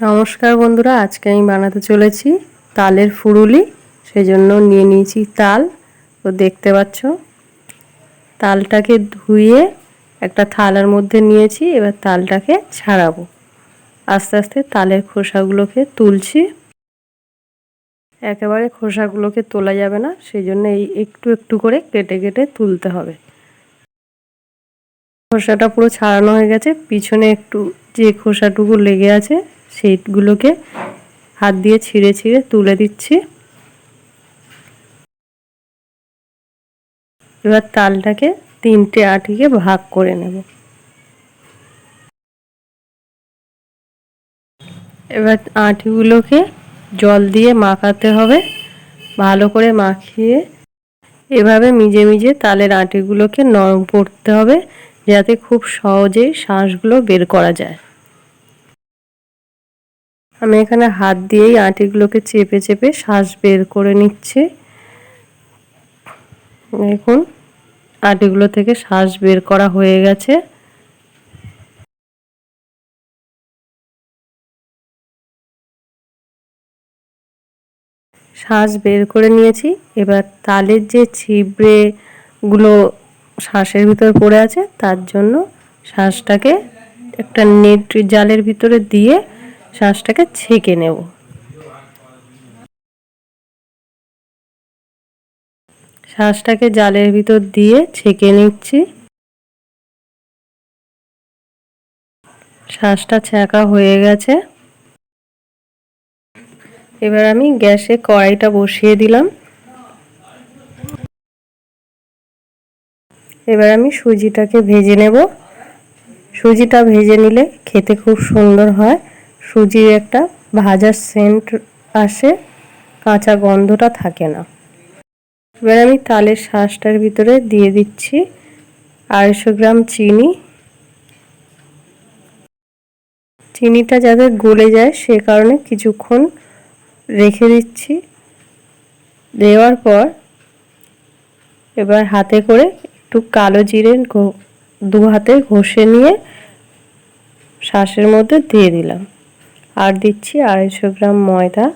নমস্কার বন্ধুরা, আজকে আমি বানাতে চলেছি তালের ফুরুলি সেই জন্য নিয়ে নিয়েছি তাল। তো দেখতে পাচ্ছ, তালটাকে ধুয়ে একটা থালার মধ্যে নিয়েছি, এবার তালটাকে ছাড়াবো। আস্তে আস্তে তালের খোসাগুলোকে তুলছি। একেবারে খোসাগুলোকে তোলা যাবে না সেই জন্য এই একটু একটু করে কেটে কেটে তুলতে হবে। খোসাটা পুরো ছাড়ানো হয়ে গেছে, পিছনে একটু যে খোসাটুকু লেগে আছে সেইগুলোকে হাত দিয়ে ছিঁড়ে ছিঁড়ে তুলে দিচ্ছি। এবার তালটাকে তিনটে আটিকে ভাগ করে নেব। এবার আটিগুলোকে জল দিয়ে মাখাতে হবে। ভালো করে মাখিয়ে এভাবে মিজে মিজে তালের আটিগুলোকে নরম করতে হবে, যাতে খুব সহজেই শাঁসগুলো বের করা যায়। আমি এখানে হাত দিয়েই আটিগুলোকে চেপে চেপে শ্বাস বের করে নিচ্ছি। দেখুন, আটিগুলো থেকে শ্বাস বের করা হয়ে গেছে। শ্বাস বের করে নিয়েছি। এবার তালের যে ছিবড়েগুলো শ্বাসের ভিতর পড়ে আছে, তার জন্য শ্বাসটাকে একটা নেট জালের ভিতরে দিয়ে শাঁসটাকে ছেঁকে নেব। শাঁসটাকে জালের ভিতর দিয়ে ছেঁকে নিচ্ছি। শাঁসটা ছ্যাঁকা হয়ে গেছে। এবার আমি গ্যাসে কড়াইটা বসিয়ে দিলাম। এবার আমি সুজিটাকে ভেজে নেব। সুজিটা ভেজে নিলে খেতে খুব সুন্দর হয়। সুজির একটা ভাজার সেন্ট আসে, কাঁচা গন্ধটা থাকে না। এবার আমি তালের শাঁসটার ভিতরে দিয়ে দিচ্ছি আড়াইশো গ্রাম চিনি। চিনিটা যাতে গলে যায় সে কারণে কিছুক্ষণ রেখে দিচ্ছি। দেওয়ার পর এবার হাতে করে একটু কালো জিরে দু হাতে ঘষে নিয়ে শ্বাসের মধ্যে দিয়ে দিলাম। আর দিচ্ছি আড়াইশো গ্রাম ময়দা।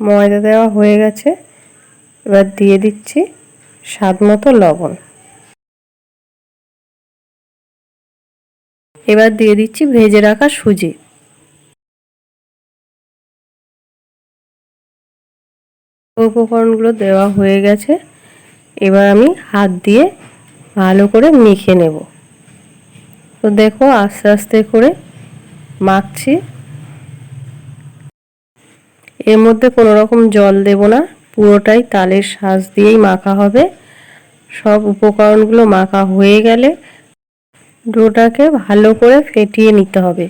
ময়দা দেওয়া হয়ে গেছে। এবার দিয়ে দিচ্ছি স্বাদ মতো লবণ। এবার দিয়ে দিচ্ছি ভেজে রাখা সুজি। উপকরণগুলো দেওয়া হয়ে গেছে। এবার আমি হাত দিয়ে ভালো করে মেখে নেব। তো দেখো আস্তে আস্তে করে মাখছি। এর মধ্যে কোনো রকম জল দেব না, পুরোটাই তালের শ্বাস দিয়েই মাখা হবে। সব উপকরণগুলো মাখা হয়ে গেলে ডোটাকে ভালো করে ফেটিয়ে নিতে হবে।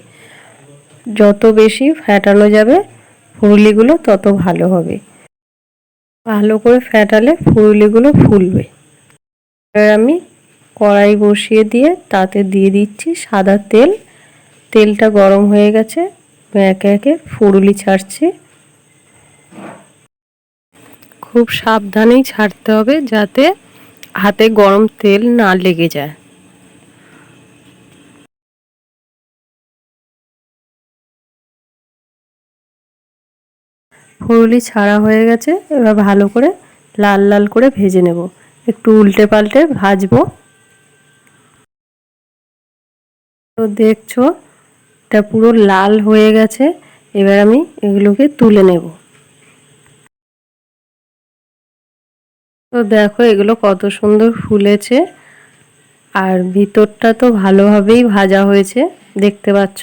যত বেশি ফ্যাটানো যাবে, ফুরুলিগুলো তত ভালো হবে। ভালো করে ফ্যাটালে ফুরুলিগুলো ফুলবে। এবার আমি কড়াই বসিয়ে দিয়ে তাতে দিয়ে দিচ্ছি সাদা তেল। তেলটা গরম হয়ে গেছে। একে একে ফুরুলি ছাড়ছি। খুব সাবধানেই ছাড়তে হবে যাতে হাতে গরম তেল না লেগে যায়। ফুরুলি ছাড়া হয়ে গেছে। এবার ভালো করে লাল লাল করে ভেজে নেব। একটু উল্টে পাল্টে ভাজবো। তো দেখছ, এটা পুরো লাল হয়ে গেছে। এবার আমি এগুলোকে তুলে নেব। তো দেখো, এগুলো কত সুন্দর ফুলেছে। আর ভিতরটা তো ভালোভাবেই ভাজা হয়েছে, দেখতে পাচ্ছ?